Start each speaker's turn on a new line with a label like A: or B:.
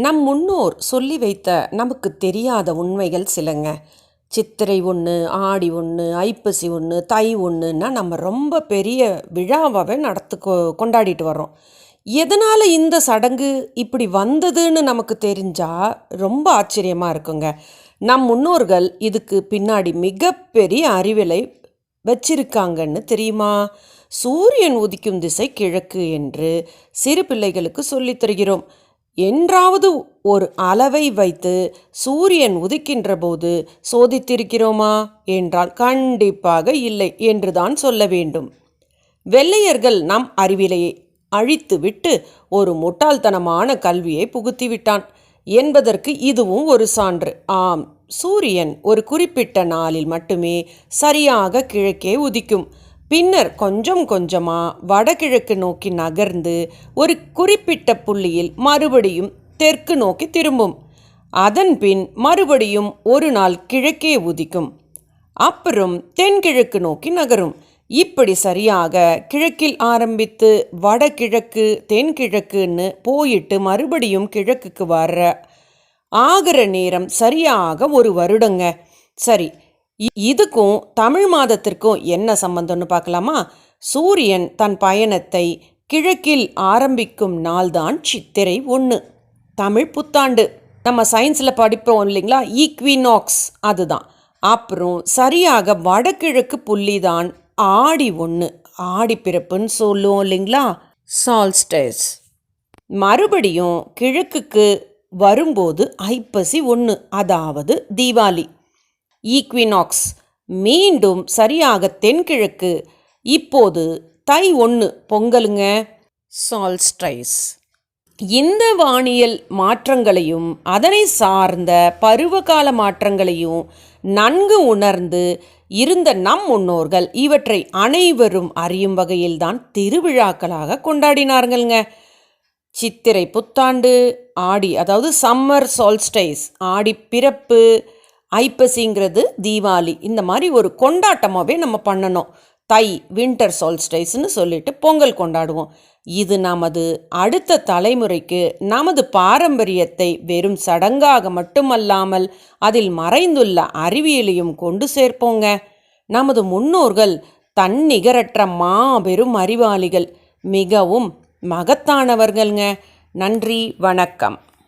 A: நம் முன்னோர் சொல்லி வைத்த நமக்கு தெரியாத உண்மைகள் சிலங்க. சித்திரை ஒன்று ஆடி ஒன்று ஐப்பசி ஒன்று தை ஒன்றுன்னா நம்ம ரொம்ப பெரிய விழாவாகவே நடத்து கொண்டாடிட்டு வர்றோம். எதனால் இந்த சடங்கு இப்படி வந்ததுன்னு நமக்கு தெரிஞ்சால் ரொம்ப ஆச்சரியமாக இருக்குங்க. நம் முன்னோர்கள் இதுக்கு பின்னாடி மிகப்பெரிய அறிவிலை வச்சிருக்காங்கன்னு தெரியுமா? சூரியன் உதிக்கும் திசை கிழக்கு என்று சிறு பிள்ளைகளுக்கு சொல்லித் தருகிறோம். என்றாவது ஒரு அளவை வைத்து சூரியன் உதிக்கின்ற போது சோதித்திருக்கிறோமா என்றால் கண்டிப்பாக இல்லை என்றுதான் சொல்ல வேண்டும். வெள்ளையர்கள் நம் அறிவிலையை அழித்துவிட்டு ஒரு முட்டாள்தனமான கல்வியை புகுத்திவிட்டான் என்பதற்கு இதுவும் ஒரு சான்று. ஆம் சூரியன் ஒரு குறிப்பிட்ட நாளில் மட்டுமே சரியாக கிழக்கே உதிக்கும். பின்னர் கொஞ்சம் கொஞ்சமாக வடகிழக்கு நோக்கி நகர்ந்து ஒரு குறிப்பிட்ட புள்ளியில் மறுபடியும் தெற்கு நோக்கி திரும்பும். அதன் பின் மறுபடியும் ஒரு நாள் கிழக்கே உதிக்கும். அப்புறம் தென்கிழக்கு நோக்கி நகரும். இப்படி சரியாக கிழக்கில் ஆரம்பித்து வடகிழக்கு தென்கிழக்குன்னு போயிட்டு மறுபடியும் கிழக்குக்கு வர்ற ஆகிற நேரம் சரியாக ஒரு வருடங்க. சரி இதுக்கும் தமிழ் மாதத்திற்கும் என்ன சம்பந்தம்னு பார்க்கலாமா? சூரியன் தன் பயணத்தை கிழக்கில் ஆரம்பிக்கும் நாள்தான் சித்திரை ஒன்று தமிழ் புத்தாண்டு. நம்ம சயின்ஸில் படிப்போம் இல்லைங்களா? ஈக்வினாக்ஸ் அதுதான். அப்புறம் சரியாக வடகிழக்கு புள்ளி தான் ஆடி ஒன்று ஆடி பிறப்புன்னு சொல்லுவோம் இல்லைங்களா? சால்ஸ்டேஸ் மறுபடியும் கிழக்குக்கு வரும்போது ஐப்பசி ஒன்று அதாவது தீபாவளி. ஈக்வினாக்ஸ் மீண்டும் சரியாக தென்கிழக்கு. இப்போது தை ஒன்று பொங்கலுங்க. சால்ஸ்டைஸ் இந்த வானியல் மாற்றங்களையும் அதனை சார்ந்த பருவகால மாற்றங்களையும் நன்கு உணர்ந்து இருந்த நம் முன்னோர்கள் இவற்றை அனைவரும் அறியும் வகையில்தான் திருவிழாக்களாக கொண்டாடினார்கள்ங்க. சித்திரை புத்தாண்டு ஆடி அதாவது சம்மர் சால்ஸ்டைஸ் ஆடி பிறப்பு ஐப்பசிங்கிறது தீபாவளி. இந்த மாதிரி ஒரு கொண்டாட்டமாகவே நம்ம பண்ணணும். தை வின்டர் சால்ஸ்டைஸ்னு சொல்லிட்டு பொங்கல் கொண்டாடுவோம். இது நமது அடுத்த தலைமுறைக்கு நமது பாரம்பரியத்தை வெறும் சடங்காக மட்டுமல்லாமல் அதில் மறைந்துள்ள அறிவியலையும் கொண்டு சேர்ப்போங்க. நமது முன்னோர்கள் தன்னிகரற்ற மாபெரும் அறிவாளிகள். மிகவும் மகத்தானவர்கள்ங்க. நன்றி வணக்கம்.